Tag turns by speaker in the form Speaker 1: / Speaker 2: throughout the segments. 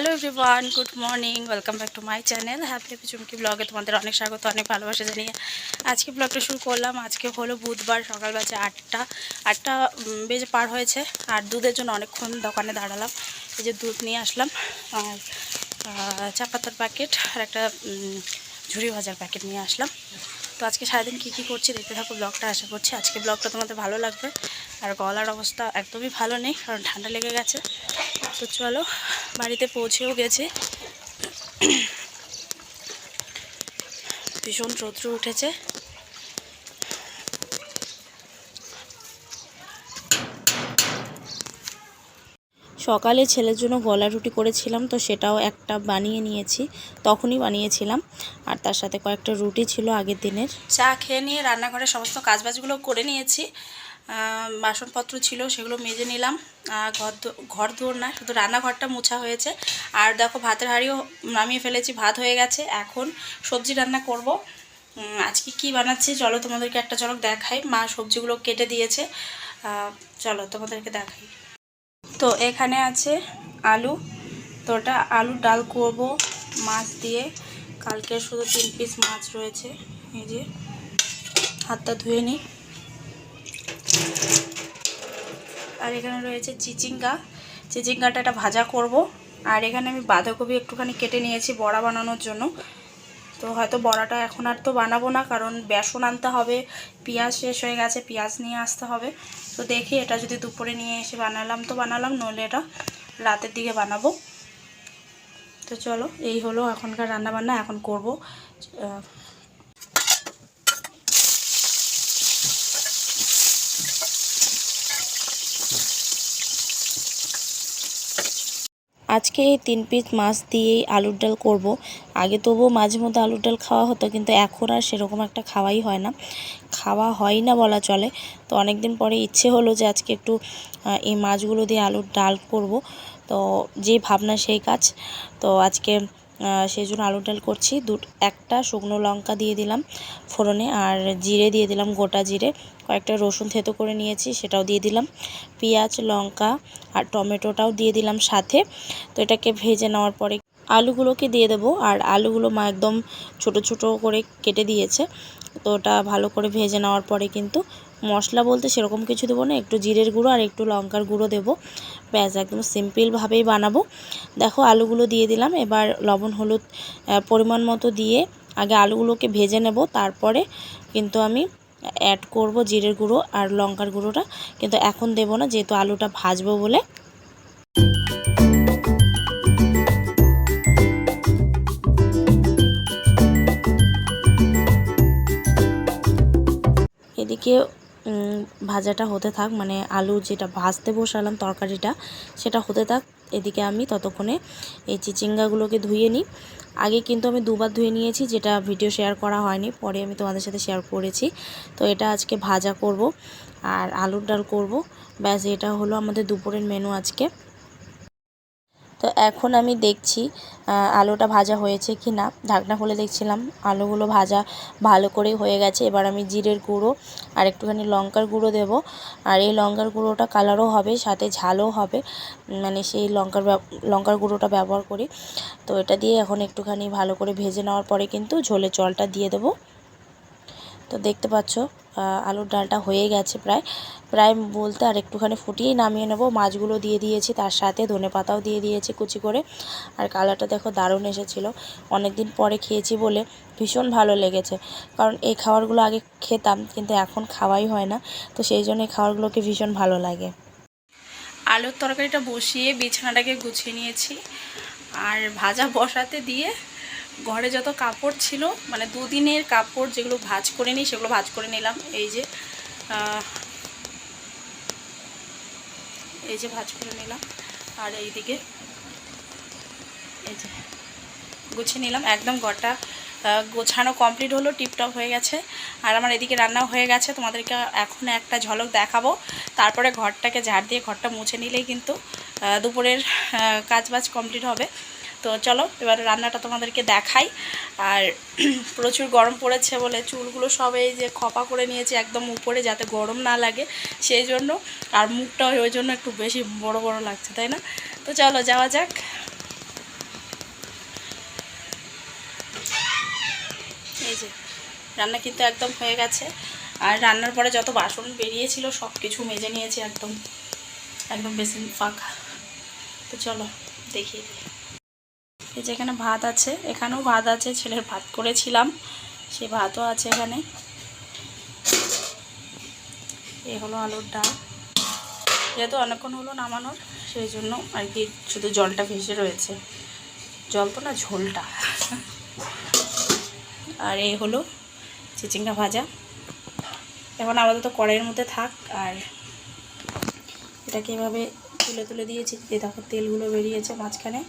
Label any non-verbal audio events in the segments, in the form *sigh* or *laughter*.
Speaker 1: Hello everyone good morning welcome back to my channel happy happy Chumki ব্লগে তোমাদের অনেক স্বাগত, অনেক ভালোবাসা জানিয়ে আজকে ব্লগটা শুরু করলাম। আজকে হলো বুধবার, সকাল বাজে আটটা। আটটা বেজে পার হয়েছে আর দুধের জন্য অনেকক্ষণ দোকানে দাঁড়ালাম। এই যে দুধ নিয়ে আসলাম চা পাতার প্যাকেট আর একটা ঝুড়ি ভাজার প্যাকেট নিয়ে আসলাম। তো আজকে সারাদিন কী কী করছি দেখতে থাকো ব্লগটা, আশা করছি আজকে ব্লগটা তোমাদের ভালো লাগবে। আর গলার অবস্থা একদমই ভালো নেই, কারণ ঠান্ডা লেগে গেছে। তো চলো, বাড়িতে পৌঁছেও গেছে। ভীষণ রৌদ্র উঠেছে। সকালে ছেলের জন্য গলা রুটি করেছিলাম, তো সেটাও একটা বানিয়ে নিয়েছি, তখনই বানিয়েছিলাম। আর তার সাথে কয়েকটা রুটি ছিল আগের দিনের। চা খেয়ে নিয়ে রান্নাঘরের সমস্ত কাজবাজগুলো করে নিয়েছি। বাসনপত্র ছিল, সেগুলো মেজে নিলাম। ঘর ঘর ধোর না, শুধু রান্নাঘরটা মোছা হয়েছে। আর দেখো, ভাতের হাঁড়িও নামিয়ে ফেলেছি, ভাত হয়ে গেছে। এখন সবজি রান্না করব। আজকে কি বানাচ্ছি, চলো তোমাদেরকে একটা চলক দেখাই। মা সবজিগুলো কেটে দিয়েছে। চলো তোমাদেরকে দেখাই। তো এখানে আছে আলু। তো ওটা আলু ডাল করব মাছ দিয়ে। কালকে শুধু তিন পিস মাছ রয়েছে। এই যে, হাতটা ধুয়ে নিই। আর এখানে রয়েছে চিচিঙ্গা। চিচিঙ্গাটা একটা ভাজা করব। আর এখানে আমি বাঁধাকপি একটুখানি কেটে নিয়েছি বড়া বানানোর জন্য। তো হয়তো বড়াটা এখন আর তো বানাবো না, কারণ বেসন আনতে হবে, পেঁয়াজ শেষ হয়ে গেছে, পেঁয়াজ নিয়ে আসতে হবে। তো দেখি এটা যদি দুপুরে নিয়ে এসে বানালাম তো বানালাম, নইলে এটা রাতের দিকে বানাবো। তো চলো, এই হলো এখনকার রান্নাবান্না, এখন করব। আজকে এই তিন পিস মাছ দিয়েই আলুর ডাল করব। আগে তবুও মাঝে মধ্যে আলুর ডাল খাওয়া হতো, কিন্তু এখন আর সেরকম একটা খাওয়াই হয় না। খাওয়া হয় না বলা চলে। তো অনেক দিন পরে ইচ্ছে হলো যে আজকে একটু এই মাছগুলো দিয়ে আলুর ডাল করব। তো যে ভাবনা সেই কাজ। তো আজকে সেই জন্য আলুর ডাল করছি। দু একটা শুকনো লঙ্কা দিয়ে দিলাম ফোড়নে আর জিরে দিয়ে দিলাম গোটা জিরে। কয়েকটা রসুন থেতো করে নিয়েছি, সেটাও দিয়ে দিলাম। পেঁয়াজ, লঙ্কা আর টমেটোটাও দিয়ে দিলাম সাথে। তো এটাকে ভেজে নেওয়ার পরে আলুগুলোকে দিয়ে দেবো। আর আলুগুলো মা একদম ছোট ছোট করে কেটে দিয়েছে। তো ওটা ভালো করে ভেজে নেওয়ার পরে কিন্তু মশলা বলতে সেরকম কিছু দেবো না, একটু জিরের গুঁড়ো আর একটু লঙ্কার গুঁড়ো দেবো। ব্যাস, একদম সিম্পলভাবেই বানাবো। দেখো, আলুগুলো দিয়ে দিলাম। এবার লবণ, হলুদ পরিমাণ মতো দিয়ে আগে আলুগুলোকে ভেজে নেব। তারপরে কিন্তু আমি অ্যাড করব জিরের গুঁড়ো আর লঙ্কার গুঁড়োটা। কিন্তু এখন দেবো না, যেহেতু আলুটা ভাজবো বলে। এদিকে ভাজাটা হতে থাক মানে আলু যেটা ভাজতে বসালাম তরকারিটা, সেটা হতে থাক। এদিকে আমি ততক্ষণে এই চিচিঙ্গাগুলোকে ধুয়ে নিই। আগে কিন্তু আমি দুবার ধুয়ে নিয়েছি, যেটা ভিডিও শেয়ার করা হয়নি, পরে আমি তোমাদের সাথে শেয়ার করেছি। তো এটা আজকে ভাজা করব, আর আলুর ডাল করব। ব্যাস, এটা হলো আমাদের দুপুরের মেনু আজকে। তো এখন আমি দেখছি আলুটা ভাজা হয়েছে কি না ঢাকনা খুলে দেখছিলাম, আলুগুলো ভাজা ভালো করে হয়ে গেছে। এবার আমি জিরের গুঁড়ো আর একটুখানি লঙ্কার গুঁড়ো দেব। আর এই লঙ্কার গুঁড়োটা কালারও হবে, সাথে ঝালও হবে। মানে সেই লঙ্কার লঙ্কার গুঁড়োটা ব্যবহার করি। তো এটা দিয়ে এখন একটুখানি ভালো করে ভেজে নেওয়ার পরে কিন্তু ঝোলে জলটা দিয়ে দেবো। তো দেখতে পাচ্ছ আলুর ডালটা হয়ে গেছে প্রায়। প্রায় বলতে আর একটুখানি ফুটিয়েই নামিয়ে নেব। মাছগুলো দিয়ে দিয়েছি, তার সাথে ধনে পাতাও দিয়ে দিয়েছি কুচি করে। আর কালারটা দেখো দারুণ এসেছিল। অনেক দিন পরে খেয়েছি বলে ভীষণ ভালো লেগেছে। কারণ এই খাবারগুলো আগে খেতাম, কিন্তু এখন খাওয়াই হয় না। তো সেই জন্য এই খাবারগুলোকে ভীষণ ভালো লাগে। আলুর তরকারিটা বসিয়ে বিছানাটাকে গুছিয়ে নিয়েছি। আর ভাজা বসাতে দিয়ে ঘরে যত কাপড় ছিল মানে দুদিনের কাপড় যেগুলো ভাজ করে নিই, সেগুলো ভাজ করে নিলাম। এই যে এই যে ভাজ করে নিলাম। আর এইদিকে, এই যে গুছিয়ে নিলাম। একদম ঘরটা গোছানো কমপ্লিট হলো, টিপটপ হয়ে গেছে। আর আমার এদিকে রান্নাও হয়ে গেছে। তোমাদেরকে এখন একটা ঝলক দেখাবো। তারপরে ঘরটাকে ঝাড় দিয়ে ঘরটা মুছে নিলেই কিন্তু দুপুরের কাজবাজ কমপ্লিট হবে। তো চলো, এবার রান্নাটা তোমাদেরকে দেখাই। আর *clears throat* প্রচুর গরম পড়েছে বলে চুলগুলো সবাই যে খপা করে নিয়েছে একদম উপরে যাতে গরম না লাগে, সেই জন্য। আর মুখটা ওই জন্য একটু বেশি বড় বড় লাগছে, তাই না? তো চলো, যাওয়া যাক। এই যে, রান্না কিন্তু একদম হয়ে গেছে। আর রান্নার পরে যত বাসন বেরিয়েছিল সব কিছু মেজে নিয়েছি একদম। একদম বেশি ফাঁকা। তো চলো, দেখিয়ে দিই। এই যে এখানে ভাত আছে, এখানেও ভাত আছে, ছেলের ভাত করেছিলাম, সে ভাতও আছে এখানে। এ হলো আলুর ডাল। যেহেতু অনেকক্ষণ হলো নামানোর, সেই জন্য আর কি শুধু জলটা ভেসে রয়েছে। জল তো না, ঝোলটা। আর এই হলো চিচিঙ্গা ভাজা। এখন আপাতত কড়াইয়ের মধ্যে থাক, আর এটাকে এভাবে তুলে তুলে দিয়েছি। যে দেখো, তেলগুলো বেরিয়েছে মাঝখানে।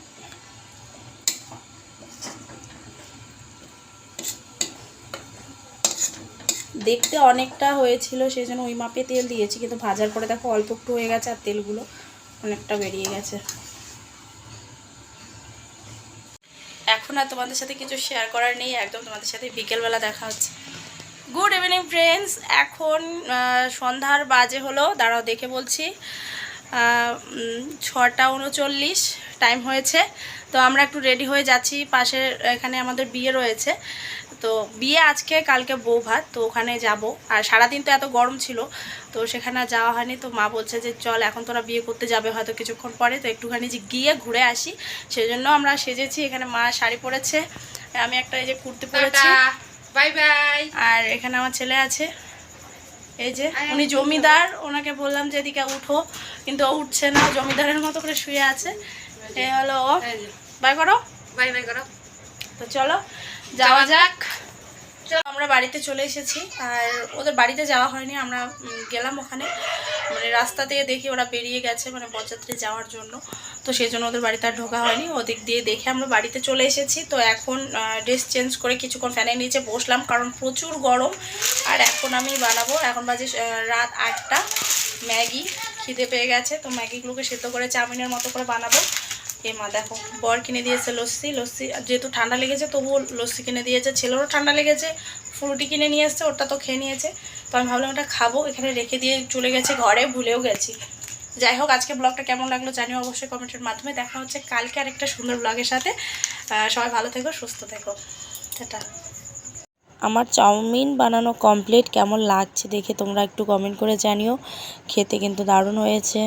Speaker 1: দেখতে অনেকটা হয়েছিল সেই জন্য ওই মাপে তেল দিয়েছি, কিন্তু ভাজার পরে দেখো অল্প একটু হয়ে গেছে আর তেলগুলো অনেকটা বেরিয়ে গেছে। এখন আর তোমাদের সাথে কিছু শেয়ার করার নেই, একদম তোমাদের সাথে বিকেলবেলা দেখা হচ্ছে। গুড ইভিনিং ফ্রেন্ডস এখন সন্ধ্যার বাজে হলো, দাঁড়াও দেখে বলছি। ছটা উনচল্লিশ। টাইম হয়েছে। তো আমরা একটু রেডি হয়ে যাচ্ছি। পাশের এখানে আমাদের বিয়ে রয়েছে। তো বিয়ে আজকে কালকে বউ ভাত তো ওখানে যাব। আর সারাদিন তো এত গরম ছিল তো সেখানে যাওয়া হয়নি। তো মা বলছে যে চল এখন তোরা বিয়ে করতে যাবে হয়তো কিছুক্ষণ পরে। তো একটুখানি যে গিয়ে ঘুরে আসি সেই জন্য আমরা সেজেছি। এখানে মা শাড়ি পরেছে। আমি একটা এই যে কুর্তি পরেছি।
Speaker 2: Bye bye.
Speaker 1: আর এখানে আমার ছেলে আছে। এই যে উনি জমিদার। ওনাকে বললাম যে এদিকে উঠো। কিন্তু উঠছে না। জমিদারের মতো করে শুয়ে আছে। এ হলো ও বাই করো।
Speaker 2: বাই বাই করো।
Speaker 1: তো চলো যাওয়া যাক। আমরা বাড়িতে চলে এসেছি। আর ওদের বাড়িতে যাওয়া হয়নি আমরা গেলাম ওখানে। মানে রাস্তা দিয়ে দেখি ওরা বেরিয়ে গেছে মানে বরযাত্রী যাওয়ার জন্য। তো সেই জন্য ওদের বাড়িতে আর ঢোকা হয়নি। ওদিক দিয়ে দেখে আমরা বাড়িতে চলে এসেছি। তো এখন ড্রেস চেঞ্জ করে কিছুক্ষণ ফ্যানের নিচে বসলাম কারণ প্রচুর গরম। আর এখন আমি বানাবো। এখন বাজে রাত আটটা। ম্যাগি খিদে পেয়ে গেছে। তো ম্যাগিগুলোকে সেদ্ধ করে চাউমিনের মতো করে বানাবো। এ মা, দেখো, বর কিনে দিয়েছে লস্যি লস্যি যেহেতু ঠান্ডা লেগেছে, তবুও লস্যি কিনে দিয়েছে। ছেলেরও ঠান্ডা লেগেছে, ফ্রুটি কিনে নিয়ে এসছে ওটা তো খেয়ে নিয়েছে। তো আমি ভাবলাম ওটা খাব, এখানে রেখে দিয়ে চলে গেছে ঘরে, ভুলেও গেছি। যাই হোক, আজকে ব্লগটা কেমন লাগল জানিও অবশ্যই কমেন্টের মাধ্যমে। দেখা হচ্ছে কালকে আরেকটা সুন্দর ব্লগের সাথে। সবাই ভালো থেকো, সুস্থ থেকো। টাটা। আমার চাউমিন বানানো কমপ্লিট কেমন লাগছে দেখে তোমরা একটু কমেন্ট করে জানিও। খেতে কিন্তু দারুণ হয়েছে।